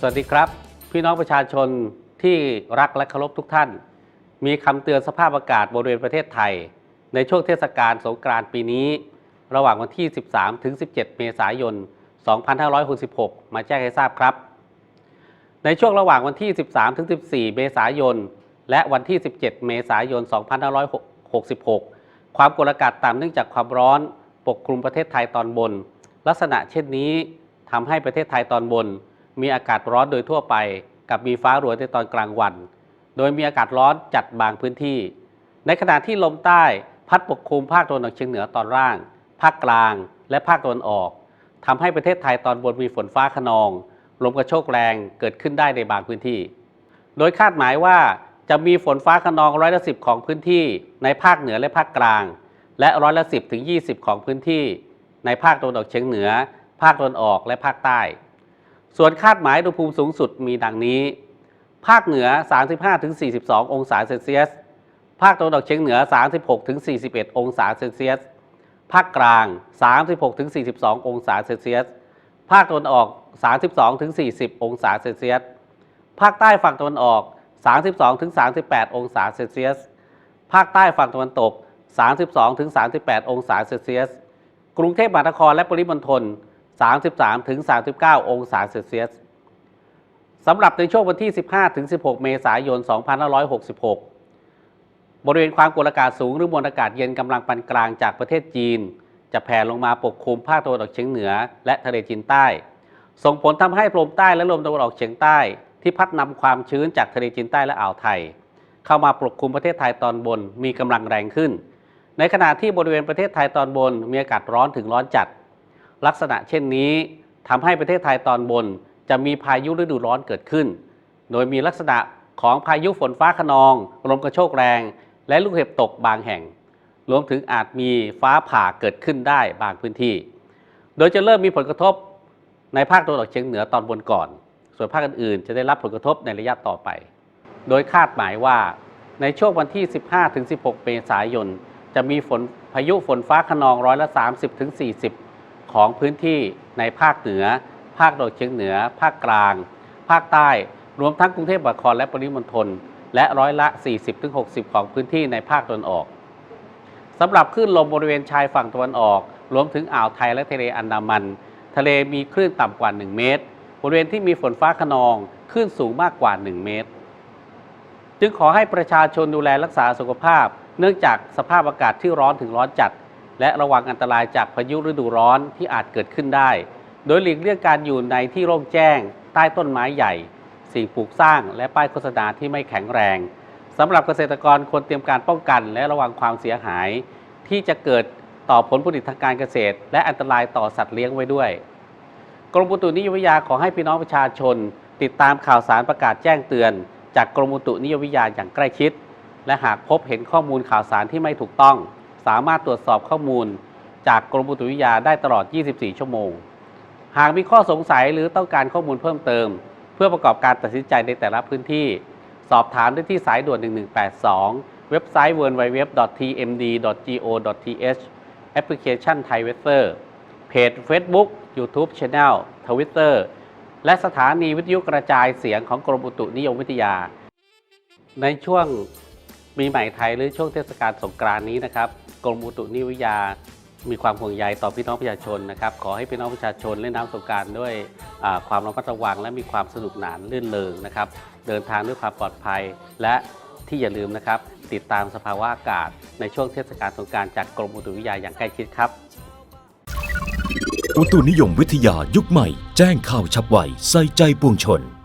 สวัสดีครับ พี่น้องประชาชนที่รักและเคารพทุกท่าน มีคำเตือนสภาพอากาศบริเวณประเทศไทย ในช่วงเทศกาลสงกรานต์ปีนี้ ระหว่างวันที่ 13 ถึง 17 เมษายน 2566 มาแจ้งให้ทราบครับ ในช่วงระหว่างวันที่ 13 ถึง 14 เมษายน และวันที่ 17 เมษายน 2566 ความกดอากาศต่ำเนื่องจากความร้อนปกคลุมประเทศไทยตอนบน ลักษณะเช่นนี้ทำให้ประเทศไทยตอนบน มีอากาศร้อนโดยทั่วไป กับมีฟ้ารั่วในตอนกลางวัน โดยมีอากาศร้อนจัดบางพื้นที่ ในขณะที่ลมใต้พัดปกคลุมภาคตะวันออกเฉียงเหนือตอนล่าง ภาคกลาง และภาคตะวันออกทำให้ประเทศไทยตอนบนมีฝนฟ้าขนอง ลมกระโชกแรงเกิดขึ้นได้ในบางพื้นที่ โดยคาดหมายว่าจะมีฝนฟ้าขนองร้อยละสิบของพื้นที่ ในภาคเหนือและภาคกลาง และร้อยละสิบถึง20ของพื้นที่ ในภาคตะวันออกเฉียงเหนือ ภาคตะวันออกและภาคใต้ ส่วนคาดหมายอุณหภูมิสูงสุดมีดังนี้ ภาคเหนือ 35-42 องศาเซลเซียส ภาคตะวันออกเฉียงเหนือ 36-41 องศาเซลเซียส ภาคกลาง 36-42 องศาเซลเซียส ภาคตะวันออก 32-40 องศาเซลเซียส ภาคใต้ฝั่งตะวันออก 32-38 องศาเซลเซียส ภาคใต้ฝั่งตะวันตก 32-38 องศาเซลเซียส กรุงเทพมหานครและปริมณฑล 33- ถึง 39 องศาเซลเซียสสำหรับในช่วงวันที่ 15- ถึง 16 เมษายน 2566 บริเวณความกดอากาศสูงหรือมวลอากาศเย็นกำลังปานกลางจากประเทศจีน จะแผ่ลงมาปกคลุมภาคตะวันออกเฉียงเหนือ และทะเลจีนใต้ ส่งผลทำให้ลมใต้และลมตะวันออกเฉียงใต้ ที่พัดนำความชื้นจากทะเลจีนใต้และอ่าวไทย เข้ามาปกคลุมประเทศไทยตอนบนมีกำลังแรงขึ้น ในขณะที่บริเวณประเทศไทยตอนบนมีอากาศร้อนถึงร้อนจัด ลักษณะเช่นนี้ทำให้ประเทศไทยตอนบน จะมีพายุฤดูร้อนเกิดขึ้น โดยมีลักษณะของพายุฝนฟ้าขนอง ลมกระโชกแรง และลูกเห็บตกบางแห่ง รวมถึงอาจมีฟ้าผ่าเกิดขึ้นได้บางพื้นที่ โดยจะเริ่มมีผลกระทบในภาคตะวันออกเฉียงเหนือตอนบนก่อน ส่วนภาคอื่นๆ จะได้รับผลกระทบในระยะต่อไป โดยคาดหมายว่าในช่วงวันที่ 15-16 เมษายน จะมีฝนพายุฝนฟ้าขนองร้อยละ 30-40 ของพื้นที่ในภาคเหนือ ภาคตะวันออกเฉียงเหนือ ภาคกลาง ภาคใต้ รวมทั้งกรุงเทพมหานครและปริมณฑลและร้อยละ 40-60 ของพื้นที่ในภาคตะวันออกสำหรับคลื่นลมบริเวณชายฝั่งตะวันออก รวมถึงอ่าวไทยและทะเลอันดามัน ทะเลมีคลื่นต่ำกว่า 1 เมตร บริเวณที่มีฝนฟ้าขนองคลื่นสูงมากกว่า 1 เมตร จึงขอให้ประชาชนดูแลรักษาสุขภาพ เนื่องจากสภาพอากาศที่ร้อนถึงร้อนจัด และระวังอันตรายจากพายุฤดูร้อนที่อาจเกิดขึ้นได้ โดยหลีกเลี่ยงการอยู่ในที่โล่งแจ้ง ใต้ต้นไม้ใหญ่ สิ่งปลูกสร้าง และป้ายโฆษณาที่ไม่แข็งแรงสำหรับเกษตรกรควรเตรียมการป้องกัน และระวังความเสียหาย ที่จะเกิดต่อผลผลิตทางการเกษตร และอันตรายต่อสัตว์เลี้ยงไว้ด้วย กรมอุตุนิยมวิทยาขอให้พี่น้องประชาชน ติดตามข่าวสารประกาศแจ้งเตือน จากกรมอุตุนิยมวิทยาอย่างใกล้ชิด และหากพบเห็นข้อมูลข่าวสารที่ไม่ถูกต้อง สามารถตรวจสอบข้อมูล จากกรมอุตุนิวิทยาได้ตลอด 24 ชั่วโมง หากมีข้อสงสัยหรือต้องการข้อมูลเพิ่มเติม เพื่อประกอบการตัดสินใจในแต่ละพื้นที่ สอบถามได้ที่สายด่วน 1182 เว็บไซต์ www.tmd.go.th แอปพลิเคชัน Thai Weather เพจ Facebook YouTube Channel Twitter และสถานีวิทยุกระจายเสียงของกรมอุตุนิยมวิทยา ในช่วง ปีใหม่ไทยหรือช่วงเทศกาลสงกรานต์นี้นะครับกรมอุตุนิยมวิทยามีความห่วงใยต่อพี่น้องประชาชนนะครับขอให้พี่น้องประชาชนเล่นน้ำสงกรารด้วยความระมัดระวัง และมีความสนุกหนานลื่นเลงนะครับเดินทางด้วยความปลอดภัย และที่อย่าลืมนะครับ ติดตามสภาวะอากาศ ในช่วงเทศกาลสงกรารจากกรมอุตุนิยมวิทยาอย่างใกล้ชิดครับ อุตุนิยมวิทยายุคใหม่ แจ้งข่าวฉับไวใส่ใจปวงชน